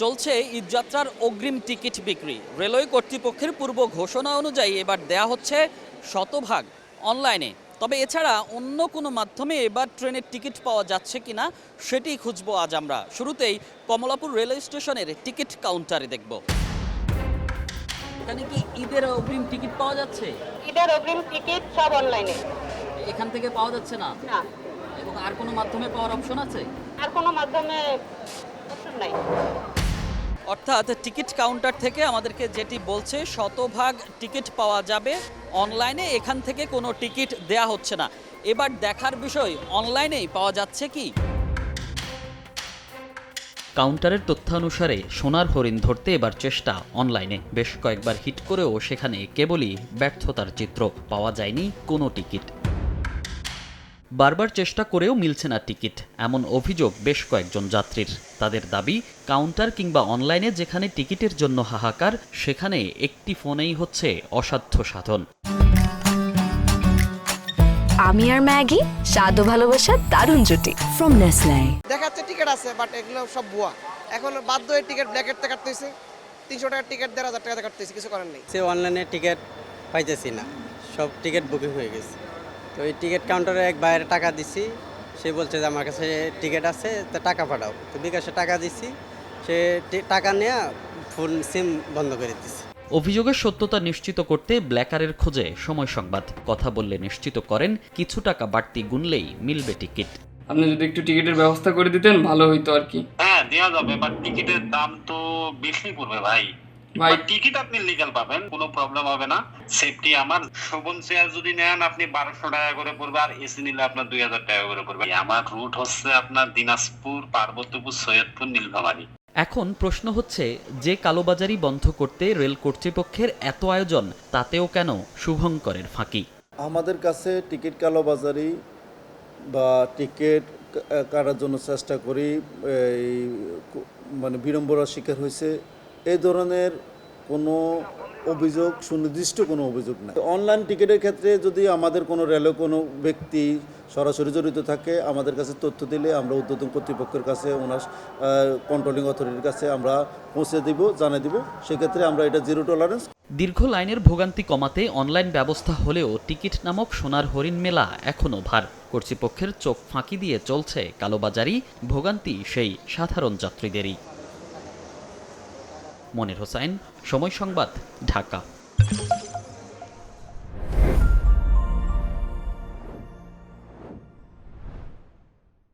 চলছে ঈদযাত্রার অগ্রিম টিকিট বিক্রি। রেলওয়ে কর্তৃপক্ষের পূর্ব ঘোষণা অনুযায়ী এবার দেয়া হচ্ছে শতভাগ অনলাইনে। তবে এছাড়া অন্য কোনো মাধ্যমে এবার ট্রেনের টিকিট পাওয়া যাচ্ছে কিনা সেটি খুঁজবো আজ আমরা। শুরুতেই কমলাপুর রেলওয়ে স্টেশনের টিকিট কাউন্টারে দেখব। এখানে কি ঈদের অগ্রিম টিকিট পাওয়া যাচ্ছে? ঈদের অগ্রিম টিকিট সব অনলাইনে। এখান থেকে পাওয়া যাচ্ছে না? না। এবং আর কোনো মাধ্যমে পাওয়ার অপশন আছে? আর কোনো মাধ্যমে অপশন নাই। অর্থাৎ টিকিট কাউন্টার থেকে আমাদেরকে যেটি বলছে, শতভাগ টিকিট পাওয়া যাবে। অনলাইনে এখান থেকে কোনো টিকিট দেয়া হচ্ছে না। এবার দেখার বিষয়, অনলাইনেই পাওয়া যাচ্ছে কি? কাউন্টারের তথ্যানুসারে সোনার হরিণ ধরতে এবার চেষ্টা অনলাইনে। বেশ কয়েকবার হিট করেও সেখানে কেবলই ব্যর্থতার চিত্র পাওয়া যায়নি কোনো টিকিট। বারবার চেষ্টা করেও মিলছে না টিকিট। এমন অভিযোগ বেশ কয়েকজন যাত্রীর। তাদের দাবি কাউন্টার কিংবা অনলাইনে যেখানে টিকিটের জন্য হাহাকার সেখানে একটি ফোনেই হচ্ছে অসাধ্য সাধন। আমি আর ম্যাগি স্বাদ ভালোবাসার দারুণ জুটি। ফ্রম নেসলে দেখাচ্ছে টিকিট আছে বাট এগুলো সব ভুয়া। এখন বাধ্য হয়ে টিকিট ব্ল্যাকেট থেকে কাটতেছে। তিনশো টাকার টিকিট দেড় হাজার টাকা কাটতেছে কিছু করার নেই। সে অনলাইনে টিকিট পাইতেছি না। সব টিকিট বুকিং হয়ে গেছে। তো এই টিকিট কাউন্টারে এক বাইরে টাকা দিছি। সে বলছে যে আমার কাছে টিকিট আছে তা টাকা পাঠাও। তো বিকাশে টাকা দিছি। সে টাকা নিয়ে ফোন সিম বন্ধ করে দিছে। অভিযোগের সত্যতা নিশ্চিত করতে ব্ল্যাকারের খোঁজে সময় সংবাদ। কথা বললে নিশ্চিত করেন কিছু টাকা বাড়তি গুনলেই মিলবে টিকিট আপনি যদি একটু টিকিটের ব্যবস্থা করে দিতেন ভালো হইতো আর কি। হ্যাঁ দেওয়া যাবে বাট টিকিটের দাম তো বেশি পড়বে ভাই। ভাই টিকিট আপনি লিগ্যাল পাবেন কোনো প্রবলেম হবে না। সেফটি আমার। শোভন চেয়ার যদি নেন আপনি বারোশো টাকা করে পড়বে আর এসি নিলে আপনার দুই হাজার টাকা করে পড়বে। আমার রুট হচ্ছে আপনার দিনাজপুর পার্বতীপুর সৈয়দপুর নীলফামারী। এখন প্রশ্ন হচ্ছে যে কালোবাজারি বন্ধ করতে রেল কর্তৃপক্ষের এত আয়োজন তাতেও কেন শুভঙ্করের ফাঁকি? আমাদের কাছে টিকিট কালোবাজারি বা টিকিট কাটার জন্য চেষ্টা করি এই মানে বিড়ম্বনার শিকার হয়েছে। এই ধরনের কোনো অভিযোগ, সুনির্দিষ্ট কোনো অভিযোগ নাই। অনলাইন টিকিটের ক্ষেত্রে যদি আমাদের কোনো রেলে কোনো ব্যক্তি সরাসরি জড়িত থাকে, আমাদের কাছে তথ্য দিলে আমরা উদ্বোধন কর্তৃপক্ষের কাছে, ওনার কন্ট্রোলিং অথরিটির কাছে আমরা পৌঁছে দিব, জানিয়ে দিব। সেক্ষেত্রে আমরা এটা জিরো টলারেন্স দীর্ঘ লাইনের ভোগান্তি কমাতে অনলাইন ব্যবস্থা হলেও টিকিট নামক সোনার হরিণ মেলা এখনও ভার। কর্তৃপক্ষের চোখ ফাঁকি দিয়ে চলছে কালোবাজারি, ভোগান্তি সেই সাধারণ যাত্রীদেরই। মনির হোসাইন সময় সংবাদ ঢাকা।